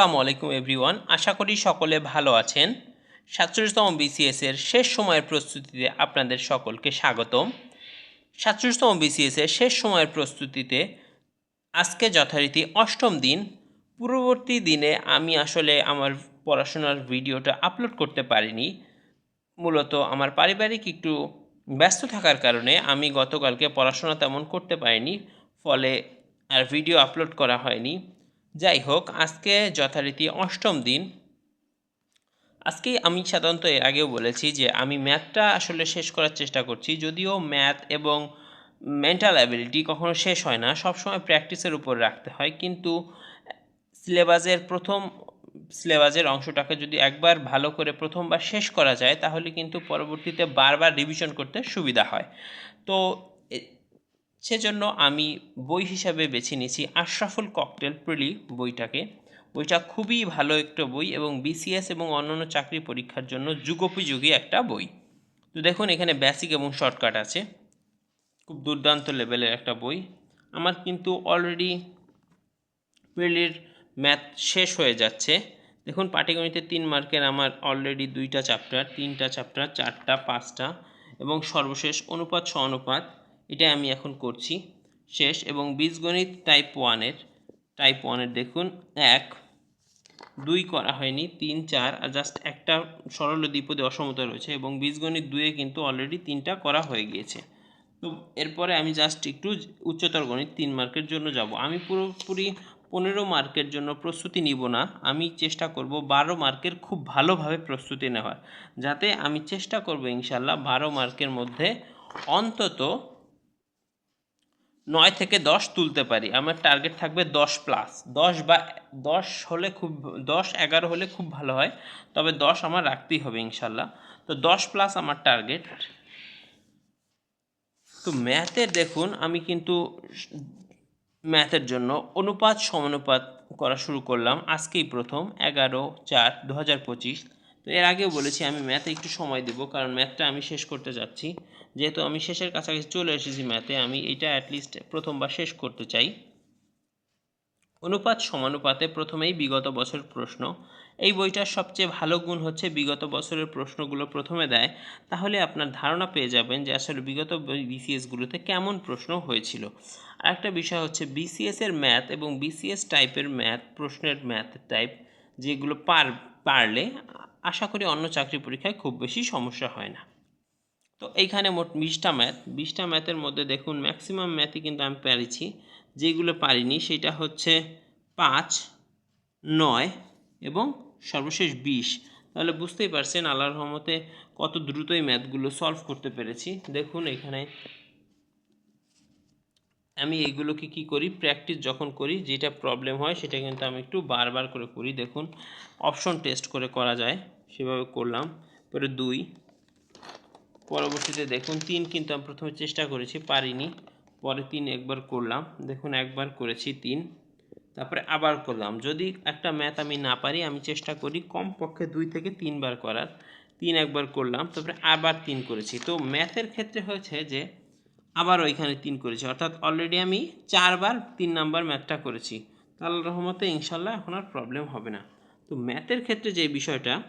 আসসালামু আলাইকুম এভরিওয়ান, আশা করি সকলে ভালো আছেন। সাতচল্লিশতম বিসিএস এর শেষ সময়ের প্রস্তুতিতে আপনাদের সকলকে স্বাগতম। সাতচল্লিশতম বিসিএস এর শেষ সময়ের প্রস্তুতিতে আজকে যথারীতি অষ্টম দিন। পূর্ববর্তী দিনে আমি আসলে আমার পড়াশোনার ভিডিওটা আপলোড করতে পারিনি। মূলত আমার পারিবারিক একটু ব্যস্ত থাকার কারণে আমি গতকালকে পড়াশোনা তেমন করতে পারিনি, ফলে আর ভিডিও আপলোড করা হয়নি। যাই হোক, আজকে যথারীতি অষ্টম দিন। আজকে আমি সাধারণত এর আগেও বলেছি যে আমি ম্যাথটা আসলে শেষ করার চেষ্টা করছি, যদিও ম্যাথ এবং মেন্টাল অ্যাবিলিটি কখনো শেষ হয় না, সবসময় প্র্যাকটিসের উপর রাখতে হয়। কিন্তু সিলেবাসের প্রথম, সিলেবাসের অংশটাকে যদি একবার ভালো করে প্রথমবার শেষ করা যায়, তাহলে কিন্তু পরবর্তীতে বারবার রিভিশন করতে সুবিধা হয়। তো সেজন্য আমি বই হিসাবে বেছে নিয়েছি আশরাফুল ককটেল প্রিলি বইটাকে। বইটা খুবই ভালো একটা বই এবং বিসিএস এবং অন্যান্য চাকরি পরীক্ষার জন্য যুগোপযোগী একটা বই। তো দেখুন, এখানে বেসিক এবং শর্টকাট আছে। খুব দুর্দান্ত লেভেলের একটা বই। আমার কিন্তু অলরেডি প্রিলির ম্যাথ শেষ হয়ে যাচ্ছে। দেখুন পাটিগণিতের তিন মার্কের আমার অলরেডি দুইটা চ্যাপ্টার তিনটা চ্যাপ্টার চারটা, পাঁচটা এবং সর্বশেষ অনুপাত অনুপাত। এটা আমি এখন করছি। শেষ এবং বীজগণিত টাইপ ওয়ানের টাইপ ওয়ানের দেখুন, এক, দুই করা হয়নি, তিন, চার, আর জাস্ট একটা সরল দ্বিপদী অসমতা রয়েছে এবং বীজগণিত দুয়ে কিন্তু অলরেডি তিনটা করা হয়ে গিয়েছে। তো এরপরে আমি জাস্ট একটু উচ্চতর গণিত, তিন মার্কের জন্য যাব। আমি পুরোপুরি পনেরো মার্কের জন্য প্রস্তুতি নিব না, আমি চেষ্টা করব বারো মার্কের খুব ভালোভাবে প্রস্তুতি নেওয়ার। যাতে আমি চেষ্টা করব ইনশাল্লাহ বারো মার্কের মধ্যে অন্তত নয় থেকে দশ তুলতে পারি। আমার টার্গেট থাকবে দশ প্লাস দশ বা দশ হলে খুব, দশ এগারো হলে খুব ভালো হয়। তবে দশ আমার রাখতেই হবে ইনশাল্লাহ। তো দশ প্লাস আমার টার্গেট তো ম্যাথের দেখুন, আমি কিন্তু ম্যাথের জন্য অনুপাত, সমানুপাত করা শুরু করলাম। আজকেই প্রথম। এগারো চার দু হাজার পঁচিশ। তো এর আগেও বলেছি, আমি ম্যাথে একটু সময় দেবো, কারণ ম্যাথটা আমি শেষ করতে যাচ্ছি। যেহেতু আমি শেষের কাছাকাছি চলে এসেছি ম্যাথে আমি এটা অ্যাটলিস্ট প্রথমবার শেষ করতে চাই। অনুপাত সমানুপাতে প্রথমেই বিগত বছর প্রশ্ন। এই বইটার সবচেয়ে ভালো গুণ হচ্ছে, বিগত বছরের প্রশ্নগুলো প্রথমে দেয়, তাহলে আপনার ধারণা পেয়ে যাবেন যে আসলে বিগত বিসিএসগুলোতে কেমন প্রশ্ন হয়েছিল। আরেকটা বিষয় হচ্ছে বিসিএস এর ম্যাথ এবং বিসিএস টাইপের ম্যাথ প্রশ্নের ম্যাথ টাইপ যেগুলো পার, পারলে আশা করি অন্য চাকরি পরীক্ষায় খুব বেশি সমস্যা হয় না। তো এইখানে মোট বিশটা ম্যাথ বিশটা ম্যাথের মধ্যে দেখুন ম্যাক্সিমাম ম্যাথই কিন্তু আমি পেরেছি। যেগুলো পারিনি, সেটা হচ্ছে পাঁচ, নয় এবং সর্বশেষ বিশ। তাহলে বুঝতেই পারছেন আল্লাহর রহমতে কত দ্রুতই ম্যাথগুলো সলভ করতে পেরেছি। দেখুন এখানে আমি এইগুলোকে কি করি? প্র্যাকটিস যখন করি, যেটা প্রবলেম হয় সেটা কিন্তু আমি একটু বারবার করে করি। দেখুন অপশন টেস্ট করে করা যায়। সেভাবে করলাম। পরে দুই। পরবর্তীতে দেখুন, তিন কিন্তু আমি প্রথমে চেষ্টা করেছি, পারিনি। পরে তিন একবার করলাম। দেখুন, একবার করেছি তিন। তারপরে আবার করলাম। যদি একটা ম্যাথ আমি না পারি, আমি চেষ্টা করি কমপক্ষে দুই থেকে তিনবার করার। তিন একবার করলাম, তারপরে আবার তিন করেছি। তো ম্যাথের ক্ষেত্রে হয়েছে যে, আবার ওইখানে তিন করেছি। অর্থাৎ অলরেডি আমি চারবার তিন নাম্বার ম্যাথটা করেছি। তাহলে রহমতে ইনশাল্লাহ এখন আর প্রবলেম হবে না। তো ম্যাথের ক্ষেত্রে যে বিষয়টা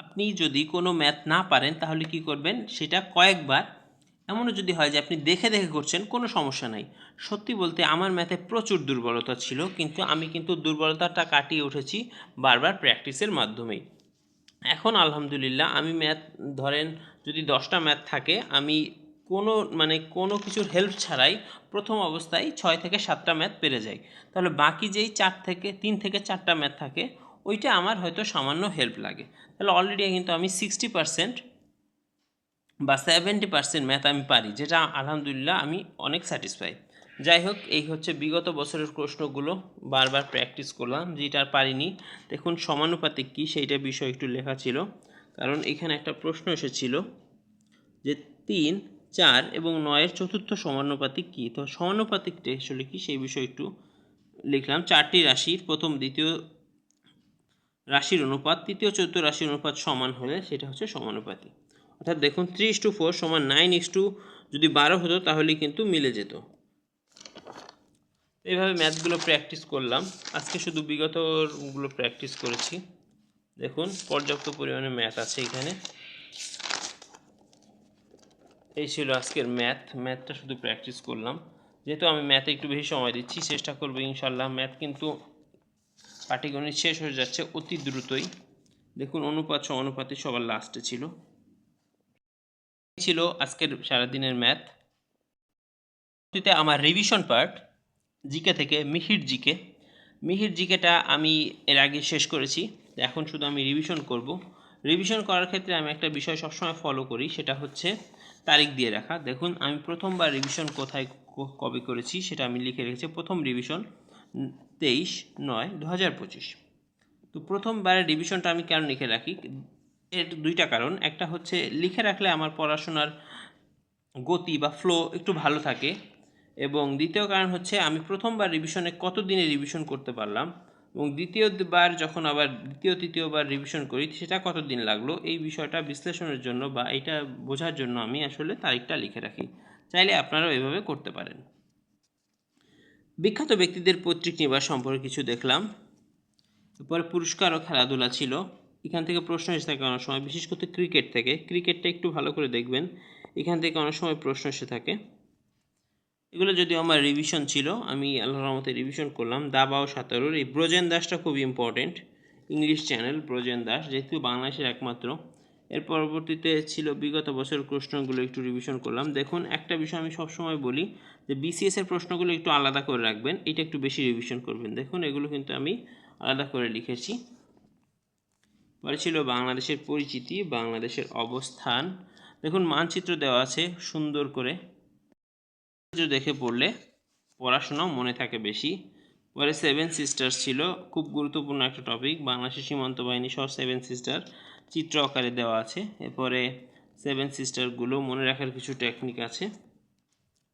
আপনি যদি কোনো ম্যাথ না পারেন, তাহলে কি করবেন? সেটা কয়েকবার। এমনও যদি হয় যে আপনি দেখে দেখে করছেন, কোনো সমস্যা নাই। সত্যি বলতে আমার ম্যাথে প্রচুর দুর্বলতা ছিল, কিন্তু আমি কিন্তু দুর্বলতাটা কাটিয়ে উঠেছি বারবার প্র্যাকটিসের মাধ্যমেই। এখন আলহামদুলিল্লাহ, আমি ম্যাথ ধরেন যদি দশটা ম্যাথ থাকে, আমি কোনো মানে কোনো কিছুর হেল্প ছাড়াই প্রথম অবস্থায় ছয় থেকে সাতটা ম্যাথ পেরে যাই। তাহলে বাকি যেই চার থেকে, তিন থেকে চারটা ম্যাথ থাকে ওইটা আমার হয়তো সামান্য হেল্প লাগে। তাহলে অলরেডি কিন্তু আমি সিক্সটি পারসেন্ট বা সেভেন্টি পার্সেন্ট ম্যাথ আমি পারি, যেটা আলহামদুলিল্লাহ আমি অনেক স্যাটিসফাই যাই হোক, এই হচ্ছে বিগত বছরের প্রশ্নগুলো, বারবার প্র্যাকটিস করলাম, যেটা আর পারিনি। দেখুন, সমানুপাতিক কী সেইটা বিষয় একটু লেখা ছিল। কারণ এখানে একটা প্রশ্ন এসেছিল যে তিন, চার এবং নয়ের চতুর্থ সমানুপাতিক কী? তো সমানুপাতিকটা আসলে কি সেই বিষয়ে একটু লিখলাম। চারটি রাশির প্রথম, দ্বিতীয় রাশির অনুপাত, তৃতীয় চতুর্থ রাশির অনুপাত সমান হলে সেটা হচ্ছে সমানুপাতিক অর্থাৎ দেখুন থ্রি ইস টু ফোর সমান নাইন ইস টু যদি বারো হতো তাহলে কিন্তু মিলে যেত। এইভাবে ম্যাথগুলো প্র্যাকটিস করলাম। আজকে শুধু বিগতগুলো প্র্যাকটিস করেছি। দেখুন, পর্যাপ্ত পরিমাণে ম্যাথ আছে এখানে। এই ছিল আজকের ম্যাথ। ম্যাথটা শুধু প্র্যাকটিস করলাম। যেহেতু আমি ম্যাথে একটু বেশি সময় দিচ্ছি, চেষ্টা করব ইনশাল্লাহ। ম্যাথ কিন্তু পাটিগণিত শেষ হয়ে যাচ্ছে অতি দ্রুতই। দেখুন, অনুপাত অনুপাতে সবার লাস্টে ছিল। ছিল আজকের সারাদিনের ম্যাথ তে আমার রিভিশন পার্ট জিকে থেকে মিহির জিকে মিহির জিকেটা আমি এর আগে শেষ করেছি, এখন শুধু আমি রিভিশন করব। রিভিশন করার ক্ষেত্রে আমি একটা বিষয় সবসময় ফলো করি, সেটা হচ্ছে তারিখ দিয়ে রাখা। দেখুন, আমি প্রথমবার রিভিশন কোথায় কবে করেছি, সেটা আমি লিখে রেখেছি। প্রথম রিভিশন তেইশ নয় দু হাজার পঁচিশ। তো প্রথমবারের রিভিশনটা আমি কেন লিখে রাখি? এর দুইটা কারণ। একটা হচ্ছে, লিখে রাখলে আমার পড়াশোনার গতি বা ফ্লো একটু ভালো থাকে। এবং দ্বিতীয় কারণ হচ্ছে, আমি প্রথমবার রিভিশনে কত দিনে রিভিশন করতে পারলাম? এবং দ্বিতীয়বার যখন আবার দ্বিতীয়, তৃতীয়বার রিভিশন করি, সেটা কত দিন লাগল? এই বিষয়টা বিশ্লেষণের জন্য বা এটা বোঝার জন্য আমি আসলে তারিখটা লিখে রাখি। চাইলে আপনারাও এভাবে করতে পারেন। বিখ্যাত ব্যক্তিদের পৈতৃক নিবাস সম্পর্কে কিছু দেখলাম। এরপরে পুরস্কার ও খেলাধুলা ছিল। এখান থেকে প্রশ্ন এসে থাকে অনেক সময়, বিশেষ করে ক্রিকেট থেকে। ক্রিকেটটা একটু ভালো করে দেখবেন। এখান থেকে অনেক সময় প্রশ্ন এসে থাকে। এগুলো যদিও আমার রিভিশন ছিল, আমি আল্লাহর রহমতে রিভিশন করলাম। দাবা ও সাঁতারুর এই ব্রোজেন দাসটা খুব important English channel Brojen Das, যেহেতু বাংলাদেশের একমাত্র। এর পরবর্তীতে ছিল বিগত বছরের প্রশ্নগুলো একটু রিভিশন করলাম। দেখুন, একটা বিষয় আমি সবসময় বলি যে বিসিএস এর প্রশ্নগুলো একটু আলাদা করে রাখবেন, এটা একটু বেশি রিভিশন করবেন। দেখুন, এগুলো কিন্তু আমি আলাদা করে লিখেছি। পরে ছিল বাংলাদেশের পরিচিতি, বাংলাদেশের অবস্থান। দেখুন, মানচিত্র দেওয়া আছে সুন্দর করে। দেখে পড়লে পড়াশোনাও মনে থাকে বেশি। পরে সেভেন সিস্টার্স ছিল। খুব গুরুত্বপূর্ণ একটা টপিক বাংলাদেশের সীমান্ত বাহিনী সহ সেভেন সিস্টার চিত্র আকারে দেওয়া আছে। এরপরে সেভেন সিস্টারগুলো মনে রাখার কিছু টেকনিক আছে।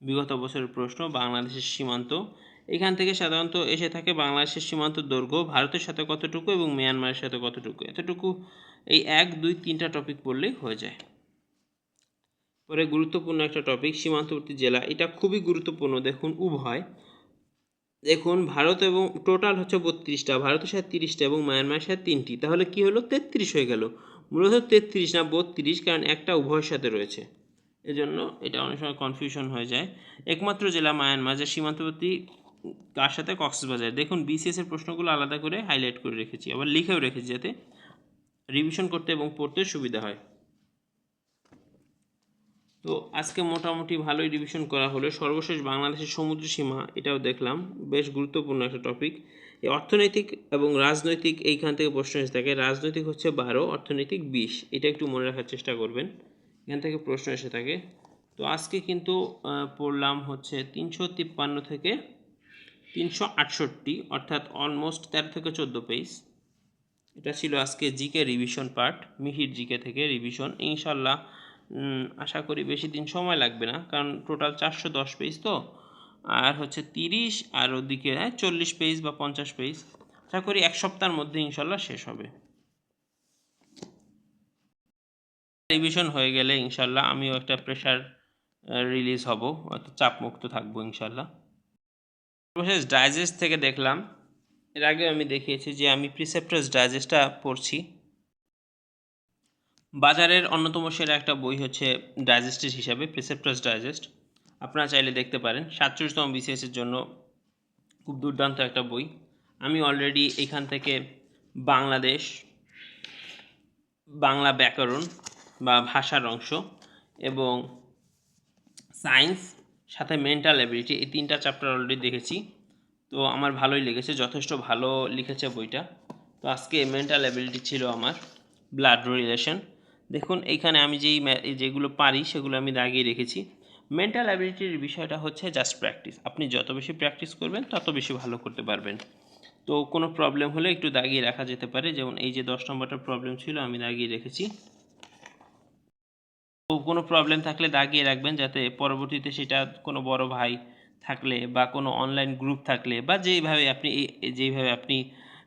বিগত বছরের প্রশ্ন, বাংলাদেশের সীমান্ত। এখান থেকে সাধারণত এসে থাকে বাংলাদেশের সীমান্ত দৈর্ঘ্য, ভারতের সাথে কতটুকু এবং মিয়ানমারের সাথে কতটুকু। এতটুকু এই এক, দুই, তিনটা টপিক পড়লেই হয়ে যায়। পরে গুরুত্বপূর্ণ একটা টপিক সীমান্তবর্তী জেলা। এটা খুবই গুরুত্বপূর্ণ, দেখুন, উভয়। দেখুন, ভারত এবং টোটাল হচ্ছে বত্রিশটা, ভারতের সাথে তিরিশটা এবং মায়ানমারের সাথে তিনটি। তাহলে কি হলো? তেত্রিশ হয়ে গেল। মূলত তেত্রিশ না বত্রিশ, কারণ একটা উভয়ের সাথে রয়েছে। এজন্য এটা অনেক সময় কনফিউশন হয়ে যায়। একমাত্র জেলা মায়ানমার, যা সীমান্তবর্তী কার সাথে কক্সবাজার। দেখুন বিসিএস এর প্রশ্নগুলো আলাদা করে হাইলাইট করে রেখেছি, আবার লিখেও রেখেছি যাতে রিভিশন করতে এবং পড়তে সুবিধা হয়। তো আজকে মোটামুটি ভালোই রিভিশন করা হলো। সর্বশেষ বাংলাদেশের সমুদ্র সীমা, এটাও দেখলাম, বেশ গুরুত্বপূর্ণ একটা টপিক এই অর্থনৈতিক এবং রাজনৈতিক এইখান থেকে প্রশ্ন এসে থাকে, রাজনৈতিক হচ্ছে বারো, অর্থনৈতিক বিশ, এটা একটু মনে রাখার চেষ্টা করবেন। এখান থেকে প্রশ্ন এসে থাকে। তো আজকে কিন্তু পড়লাম হচ্ছে তিনশো তিপ্পান্ন থেকে তিনশো আটষট্টি, অর্থাৎ অলমোস্ট তেরো থেকে চোদ্দ পেজ এটা ছিল আজকে GK revision part Mihir GK থেকে রিভিশন ইনশাল্লাহ আশা করি বেশি দিন সময় লাগবে না, কারণ টোটাল চারশো দশ পেজ তো। আর হচ্ছে তিরিশ, আর ওদিকে হ্যাঁ চল্লিশ পেজ বা পঞ্চাশ পেজ আশা করি এক সপ্তাহের মধ্যে ইনশাল্লাহ শেষ হবে। রিভিশন হয়ে গেলে ইনশাল্লাহ আমিও একটা প্রেশার রিলিজ হব অর্থাৎ চাপমুক্ত থাকব ইনশাল্লাহ। সর্বশেষ ডাইজেস্ট থেকে দেখলাম। এর আগে আমি দেখিয়েছি যে আমি প্রিসেপ্টার্স ডাইজেস্টটা পড়ছি। বাজারের অন্যতম সেরা একটা বই হচ্ছে ডাইজেস্টের হিসাবে প্রিসেপ্টার্স ডাইজেস্ট আপনারা চাইলে দেখতে পারেন। সাতচল্লিশতম বিসিএসের জন্য খুব দুর্দান্ত একটা বই। আমি অলরেডি এখান থেকে বাংলাদেশ, বাংলা ব্যাকরণ বা ভাষার অংশ এবং সায়েন্স সাথে মেন্টাল অ্যাবিলিটি এই তিনটা চ্যাপ্টার অলরেডি দেখেছি। তো আমার ভালোই লেগেছে, যথেষ্ট ভালো লিখেছে বইটা। তো আজকে মেন্টাল অ্যাবিলিটি ছিল আমার ব্লাড রিলেশন দেখুন, এইখানে আমি যেই যেগুলো পারি, সেগুলো আমি দাগিয়ে রেখেছি। মেন্টাল অ্যাবিলিটির বিষয়টা হচ্ছে জাস্ট প্র্যাকটিস আপনি যত বেশি প্র্যাকটিস করবেন, তত বেশি ভালো করতে পারবেন। তো কোনো প্রবলেম হলে একটু দাগিয়ে রাখা যেতে পারে। যেমন এই যে দশ নম্বরটা প্রবলেম ছিল, আমি দাগিয়ে রেখেছি। তো কোনো প্রবলেম থাকলে দাগিয়ে রাখবেন, যাতে পরবর্তীতে সেটা কোনো বড় ভাই থাকলে বা কোনো অনলাইন গ্রুপ থাকলে বা যেইভাবে আপনি যেইভাবে আপনি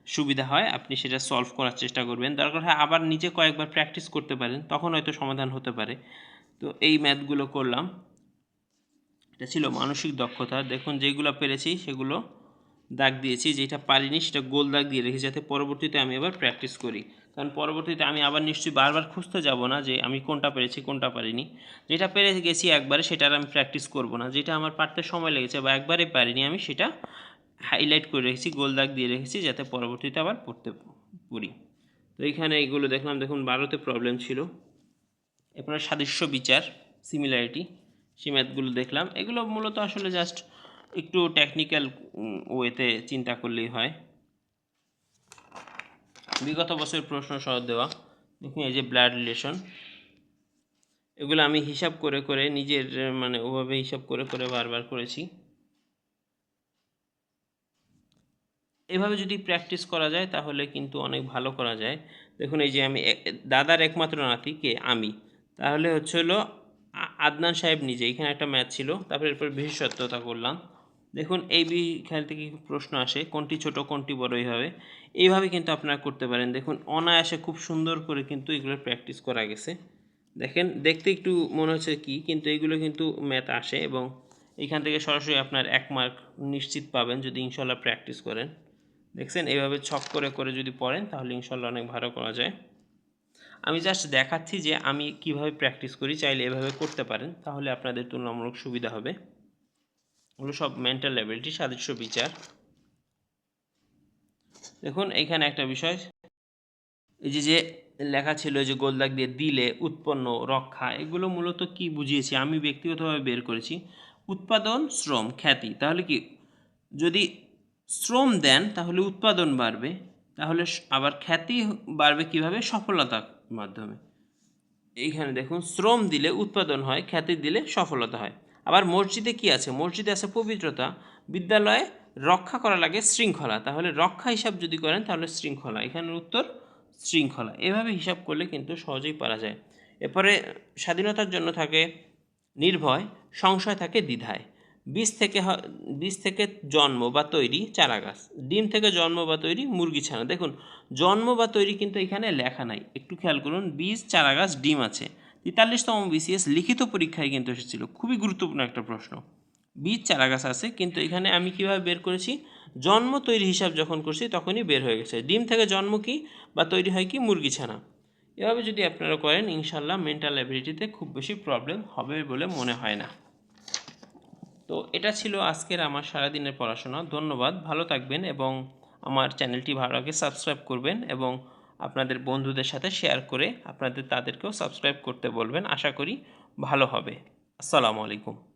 সুবিধা হয়, আপনি সেটা সলভ করার চেষ্টা করবেন। দরকার হয় আবার নিজে কয়েকবার প্র্যাকটিস করতে পারেন, তখন হয়তো সমাধান হতে পারে। তো এই ম্যাথগুলো করলাম। এটা ছিল মানসিক দক্ষতা। দেখুন, যেগুলো পেরেছি সেগুলো দাগ দিয়েছি। যেটা পারিনি সেটা গোল দাগ দিয়ে রেখেছি, যাতে পরবর্তীতে আমি আবার প্র্যাকটিস করি। কারণ পরবর্তীতে আমি আবার নিশ্চয়ই বারবার খুঁজতে যাব না যে আমি কোনটা পেরেছি, কোনটা পারিনি। যেটা পেরে গেছি একবারে, সেটা আর আমি প্র্যাকটিস করব না। যেটা আমার পারতে সময় লেগেছে বা একবারে পারিনি আমি, সেটা হাইলাইট করে রেখেছি, গোল দাগ দিয়ে রেখেছি যাতে পরবর্তীতে আবার পড়তে পড়ি। তো এইখানে এইগুলো দেখলাম, দেখুন বারোতে প্রবলেম ছিল। এরপরে সাদৃশ্য বিচার সিমিলারিটি সেই ম্যাথগুলো দেখলাম। এগুলো মূলত আসলে জাস্ট একটু টেকনিক্যাল ওয়েতে চিন্তা করলেই হয়। বিগত বছরের প্রশ্ন সহ দেওয়া। দেখুন এই যে ব্লাড রিলেশন এগুলো আমি হিসাব করে করে নিজের মানে ওভাবে হিসাব করে করে বারবার করেছি। এভাবে যদি প্র্যাকটিস করা যায়, তাহলে কিন্তু অনেক ভালো করা যায়। দেখুন, এই যে আমি দাদার একমাত্র নাতি, কে? আমি। তাহলে হচ্ছে হলো আদনান সাহেব নিজে। এখানে একটা ম্যাথ ছিল, তারপরে এরপর বিশেষত্বতা করলাম। দেখুন, এই খেয়াল থেকে প্রশ্ন আসে, কোনটি ছোট, কোনটি বড়, এইভাবে। এইভাবে কিন্তু আপনারা করতে পারেন। দেখুন, অনায়াসে খুব সুন্দর করে কিন্তু এগুলো প্র্যাকটিস করা গেছে। দেখেন, দেখতে একটু মনে হচ্ছে কি, কিন্তু এগুলো কিন্তু ম্যাথ আসে এবং এখান থেকে সরাসরি আপনার এক মার্ক নিশ্চিত পাবেন যদি ইনশাল্লাহ প্র্যাকটিস করেন। দেখছেন? এইভাবে ছক করে করে যদি পড়েন, তাহলে ইনশাল্লাহ অনেক ভালো করা যায়। আমি জাস্ট দেখাচ্ছি যে আমি কীভাবে প্র্যাকটিস করি, চাইলে এভাবে করতে পারেন, তাহলে আপনাদের তুলনামূলক সুবিধা হবে। ওগুলো সব মেন্টাল লেভেলটি সাদৃশ্য বিচার। দেখুন, এখানে একটা বিষয়। এই যে যে লেখা ছিল যে গোলদাগ দিয়ে দিলে উৎপন্ন, রক্ষা, এগুলো মূলত কি বুঝিয়েছি? আমি ব্যক্তিগতভাবে বের করেছি। উৎপাদন, শ্রম, খ্যাতি, তাহলে কি? যদি শ্রম দেন, তাহলে উৎপাদন বাড়বে, তাহলে আবার খ্যাতি বাড়বে কীভাবে? সফলতার মাধ্যমে। এইখানে দেখুন, শ্রম দিলে উৎপাদন হয়, খ্যাতি দিলে সফলতা হয়। আবার মসজিদে কি আছে? মসজিদে আছে পবিত্রতা। বিদ্যালয়ে রক্ষা করা লাগে শৃঙ্খলা। তাহলে রক্ষা হিসাব যদি করেন, তাহলে শৃঙ্খলা। এখানের উত্তর, শৃঙ্খলা। এভাবে হিসাব করলে কিন্তু সহজেই পারা যায়। এরপরে স্বাধীনতার জন্য থাকে নির্ভয়, সংশয় থাকে দ্বিধায়। বীজ থেকে বীজ থেকে জন্ম বা তৈরি চারা গাছ ডিম থেকে জন্ম বা তৈরি মুরগি ছানা। দেখুন, জন্ম বা তৈরি কিন্তু এখানে লেখা নাই। একটু খেয়াল করুন, বীজ চারা গাছ ডিম আছে। তেতাল্লিশতম বিসিএস লিখিত পরীক্ষায় কিন্তু এসেছিল। খুবই গুরুত্বপূর্ণ একটা প্রশ্ন। বীজ চারা গাছ আছে, কিন্তু এখানে আমি কীভাবে বের করেছি? জন্ম, তৈরি হিসাব যখন করছি, তখনই বের হয়ে গেছে। ডিম থেকে জন্ম কি বা তৈরি হয় কি? মুরগি ছানা। এভাবে যদি আপনারা করেন ইনশাল্লাহ মেন্টাল অ্যাবিলিটিতে খুব বেশি প্রবলেম হবে বলে মনে হয় না। তো এটা ছিল আজকের আমার সারাদিনের পড়াশোনা। ধন্যবাদ, ভালো থাকবেন এবং আমার চ্যানেলটি ভালো লাগে সাবস্ক্রাইব করবেন এবং আপনাদের বন্ধুদের সাথে শেয়ার করে আপনাদের তাদেরকেও সাবস্ক্রাইব করতে বলবেন। আশা করি ভালো হবে। আসসালামু আলাইকুম।